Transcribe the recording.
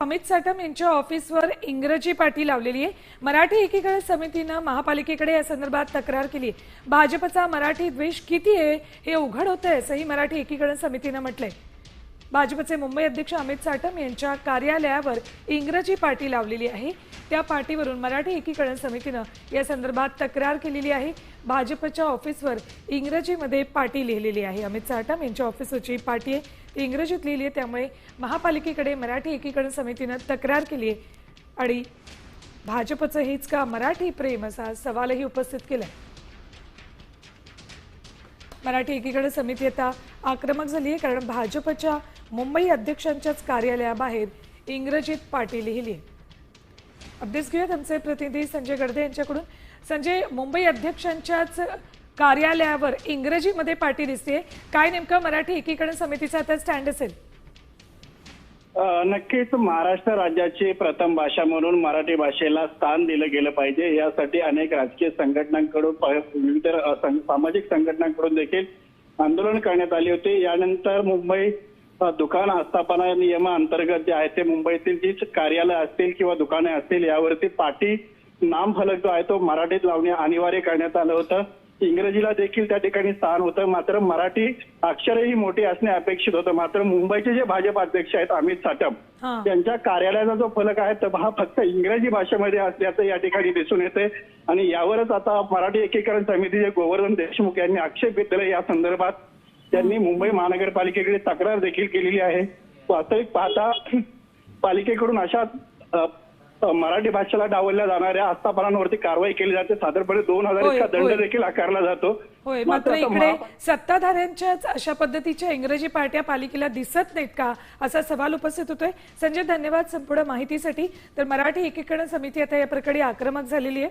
अमित साटम यांच्या ऑफिसवर इंग्रजी पाटी लावलेली आहे. मराठी एकीकरण समितीनं महापालिकेकडे या संदर्भात तक्रार केली भाजपचा मराठी द्वेष किती आहे हे उघड होतंय असंही मराठी एकीकरण समितीनं म्हटलंय. भाजपचे मुंबई अध्यक्ष अमित साटम यांच्या कार्यालयावर इंग्रजी पाटी लावलेली आहे. त्या पाटीवरून मराठी एकीकरण समितीनं या संदर्भात तक्रार केलेली आहे. भाजपच्या ऑफिसवर इंग्रजीमध्ये पाटी लिहिलेली आहे. अमित साटम यांच्या ऑफिसवरची पाटी आहे. इंग्रजीत लिहिली आहे. त्यामुळे महापालिकेकडे मराठी एकीकरण समितीनं तक्रार केली आहे. आणि भाजपचं हेच का मराठी प्रेम असा सवालही उपस्थित केलाय. मराठी एकीकडे समिती आता आक्रमक झाली आहे कारण भाजपच्या मुंबई अध्यक्षांच्याच कार्यालयाबाहेर इंग्रजीत पाटी लिहिली. आहे अपडेट्स घेऊयात आमचे प्रतिनिधी संजय गडदे यांच्याकडून. संजय मुंबई अध्यक्षांच्याच कार्यालयावर इंग्रजीमध्ये पाटी दिसते काय नेमकं मराठी एकीकरण समितीचा आता स्टँड असेल? नक्कीच महाराष्ट्र राज्याची प्रथम भाषा म्हणून मराठी भाषेला स्थान दिलं गेलं पाहिजे. यासाठी अनेक राजकीय संघटनांकडून विविध सामाजिक संघटनांकडून देखील आंदोलन करण्यात आले होते. यानंतर मुंबई दुकान आस्थापना नियमाअंतर्गत जे आहे ते मुंबईतील जी कार्यालय असतील किंवा दुकाने असतील यावरती पाटी नामफलक जो आहे तो मराठीत लावणे अनिवार्य करण्यात आलं होतं. इंग्रजीला देखील त्या ठिकाणी स्थान होतं. मात्र मराठी अक्षरही मोठी असणे अपेक्षित होतं. मात्र मुंबईचे जे भाजप अध्यक्ष आहेत अमित साटम त्यांच्या कार्यालयाचा जो फलक आहे तर हा फक्त इंग्रजी भाषेमध्ये असल्याचं या ठिकाणी दिसून येते. आणि यावरच आता मराठी एकीकरण समितीचे गोवर्धन देशमुख यांनी आक्षेप घेतलेला या संदर्भात त्यांनी मुंबई महानगरपालिकेकडे तक्रार देखील केलेली आहे. वास्तविक पाहता पालिकेकडून अशा मराठी भाषेला डावलल्या जाणाऱ्या आस्थापनांवरती कारवाई केली जाते. साधारणपणे दोन हजार इतका. दंड देखील आकारला जातो. होय मात्र इकडे सत्ताधाऱ्यांच्याच अशा पद्धतीच्या इंग्रजी पार्ट्या पालिकेला दिसत नाहीत का असा सवाल उपस्थित होतोय. संजय धन्यवाद संपूर्ण माहितीसाठी. तर मराठी एकीकरण समिती आता या प्रकरणी आक्रमक झालेली आहे.